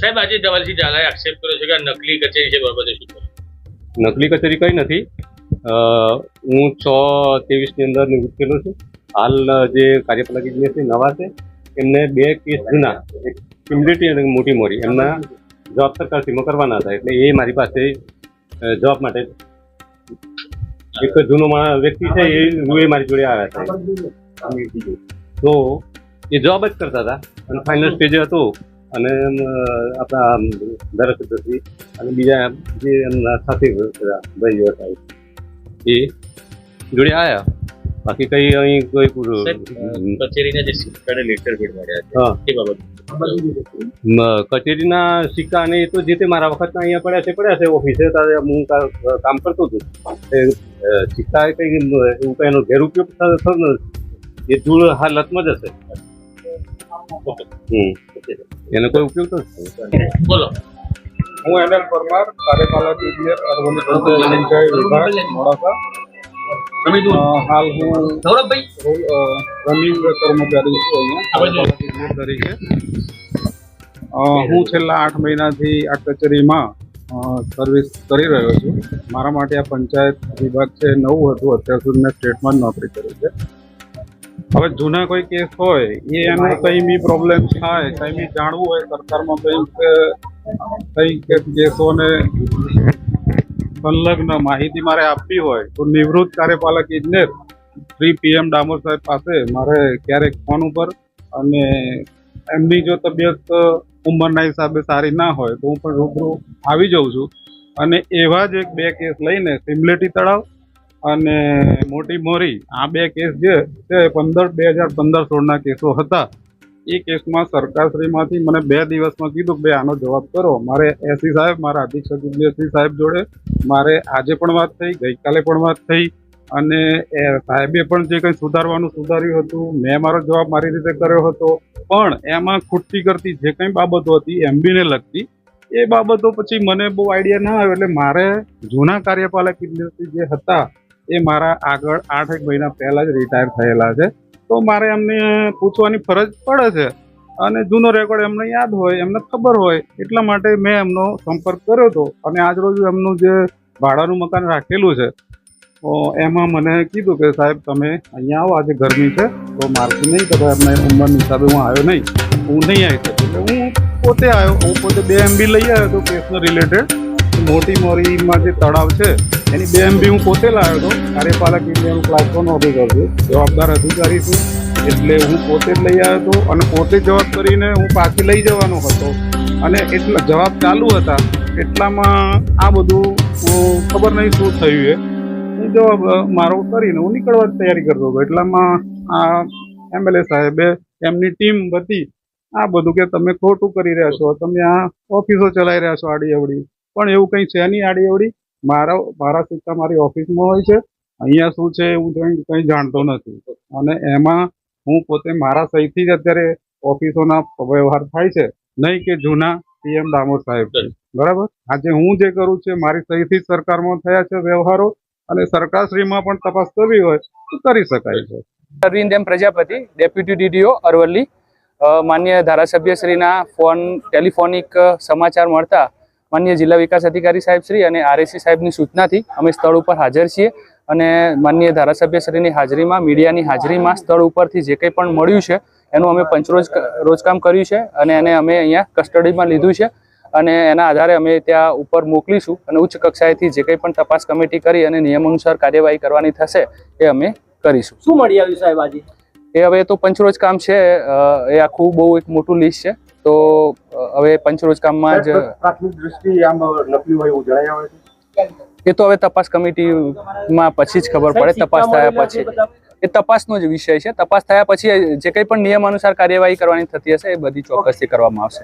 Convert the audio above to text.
સાહેબ, આજે ધવલસિંહ ઝાલાએ આક્ષેપ કર્યો છે કે નકલી કચેરી છે બાબતે શું નકલી કચેરી કઈ નથી. હું છ ત્રેવીસની અંદર નિવૃત્ત થયેલો છું. હાલ જે કાર્યપાલક છે, નવા છે, એમને બે કેસ જૂના, એક સિમ્યુલિટી અને મોટી મોરી એમના જવાબ સરકારશ્રીમાં કરવાના હતા, એટલે એ મારી પાસે જવાબ માટે એક જૂનો વ્યક્તિ છે એ એ મારી જોડે આવ્યા હતા તો એ જોબ જ કરતા હતા. અને ફાઇનલ સ્ટેજે હતો. અને આપણા અમ, ધારાસભ્યશ્રી અને બીજા જે એમના સાથે ભાઈઓ હતા એ. જોડે આવ્યા. બાકી કઈ અહીં કોઈ કચેરીના જે સિક્કાને લેટર પેડ મળ્યા છે એ બાબત કચેરીના સિક્કા અને એ તો જે તે મારા વખતના અહીંયા પડ્યા છે પડ્યા છે ઓફિસે. તારે હું કામ કરતો હતો. એ અ, સિક્કા એ કઈ એવું કઈ એનો ગેરઉપયોગ થતો થયો નથી. એ ધૂળ હાલતમાં જ હશે. હમ. એનો કોઈ ઉપયોગ તો બોલો. હું એન એમ પરમાર કાર્યપાલક ઇજનેર અરવિંદ પંચાયત વિભાગ મોડાસા. હાલ હું રનિંગ કર્મચારી છું અહીંયા તરીકે. હું છેલ્લા આઠ મહિનાથી આ કચેરીમાં સર્વિસ કરી રહ્યો છું. મારા માટે આ પંચાયત વિભાગ છે, નવું હતું. અત્યાર સુધી મેં સ્ટેટમાં નોકરી કરી છે. હવે જૂના કોઈ કેસ હોય, એ એનો કંઈ બી પ્રોબ્લેમ થાય, કંઈ બી જાણવું હોય, સરકારમાં કંઈ કંઈ કેસોને સંલગ્ન માહિતી મારે આપવી હોય, તો નિવૃત્ત કાર્યપાલક ઇજનેર શ્રી પીએમ ડામોર સાહેબ પાસે મારે ક્યારેક ફોન ઉપર અને એમની જો તબિયત ઉંમરના હિસાબે સારી ના હોય તો હું પણ રૂબરૂ આવી જાઉં છું. અને એવા જ એક બે કેસ લઈને સિમલેટી તળાવ અને મોટી મોરી, આ બે કેસ જે છે પંદર, બે હજાર પંદર સોળના કેસો હતા. એ કેસમાં સરકારશ્રીમાંથી મને બે દિવસમાં કીધું કે, ભાઈ, આનો જવાબ કરો. મારે એસી સાહેબ, મારા અધિક્ષક ઇજનેરશ્રી સાહેબ જોડે મારે આજે પણ વાત થઈ, ગઈકાલે પણ વાત થઈ. અને એ સાહેબે પણ જે કંઈ સુધારવાનું સુધાર્યું હતું, મેં મારો જવાબ મારી રીતે કર્યો હતો, પણ એમાં ખૂટતી કરતી જે કંઈ બાબતો હતી એમબીને લગતી, એ બાબતો પછી મને બહુ આઈડિયા ના આવ્યો, એટલે મારે જૂના કાર્યપાલક ઇજનેરશ્રી જે હતા, એ મારા આગળ આઠ એક મહિના પહેલાં જ રિટાયર થયેલા છે. તો મારે એમને પૂછવાની ફરજ પડે છે. અને જૂનો રેકોર્ડ એમને યાદ હોય, એમને ખબર હોય, એટલા માટે મેં એમનો સંપર્ક કર્યો હતો. અને આજરોજ એમનું જે ભાડાનું મકાન રાખેલું છે એમાં મને કીધું કે, સાહેબ, તમે અહીંયા આવો. આજે ગરમી છે, તો મારથી નહીં તો એમને ઉંમરના હિસાબે હું આવ્યો નહીં. હું નહીં આવી શકું એટલે હું પોતે આવ્યો. હું પોતે બે એમબી લઈ આવ્યો હતો કેસને રિલેટેડ મોટી મોરીમાં જે તળાવ છે, એની બે એમબી હું પોતે લાવ્યો હતો. કાર્યપાલક ઇન્ડિયાનું ક્લાસ વન ઓફિસર જવાબદાર અધિકારી છું. એટલે હું પોતે જ લઈ આવ્યો હતો અને પોતે જવાબ કરીને હું પાછી લઈ જવાનો હતો. અને એટલા જવાબ ચાલુ હતા. એટલામાં આ બધું ખબર નહીં શું થયું એ. હું જો મારો કરીને હું નીકળવાની તૈયારી કરતો હતો. એટલામાં આ એમએલએ સાહેબે એમની ટીમ વતી આ બધું કે તમે ખોટું કરી રહ્યા છો, તમે આ ઓફિસો ચલાવી રહ્યા છો આડી અવડી પણ એવું કંઈ છે નહીં આડી અવડી મારા મારા સિક્કા મારી ઓફિસમાં હોય છે. અહીંયા શું છે હું કંઈ જાણતો નથી. અને એમાં હું પોતે મારા સહીથી જ અત્યારે ઓફિસોના વ્યવહાર થાય છે. નહીં કે જૂના પીએમ દામોદ સાહેબ. બરાબર? આજે હું જે કરું છું મારી સહીથી સરકારમાં થયા છે વ્યવહારો. અને સરકારશ્રીમાં પણ તપાસ કરવી હોય તો કરી શકાય છે. Arvind Prajapati, deputy DDO Aravalli. માન્ય ધારાસભ્યશ્રીના ફોન, ટેલિફોનિક સમાચાર મળતા માન્ય જિલ્લા વિકાસ અધિકારી સાહેબ શ્રી અને આરએસી સાહેબની સૂચનાથી અમે સ્થળ ઉપર હાજર છીએ અને માન્ય ધારાસભ્યશ્રીની હાજરીમાં, મીડિયાની હાજરીમાં સ્થળ ઉપરથી જે કંઈ પણ મળ્યું છે, એનું અમે પંચરોજ રોજકામ કર્યું છે અને એને અમે અહીંયા કસ્ટડીમાં લીધું છે. અને એના આધારે અમે ત્યાં ઉપર મોકલીશું અને ઉચ્ચ કક્ષાએથી જે કંઈ પણ તપાસ કમિટી કરી અને નિયમ અનુસાર કાર્યવાહી કરવાની થશે એ અમે કરીશું. શું મળી આવ્યું સાહેબ આજે? એ હવે તો પંચરોજ કામ છે એ આખું બહુ એક મોટું લિસ્ટ છે. તો હવે પંચરોજ કામમાં જ પ્રાથમિક દ્રષ્ટિ આમ નકલી હોય એવું જણાય આવે છે? એ તો હવે તપાસ કમિટીમાં પછી જ ખબર પડે. તપાસ થયા પછી. એ તપાસનો જ વિષય છે. તપાસ થયા પછી જે કંઈ પણ નિયમ અનુસાર કાર્યવાહી કરવાની થતી હશે એ બધી ચોક્કસથી કરવામાં આવશે.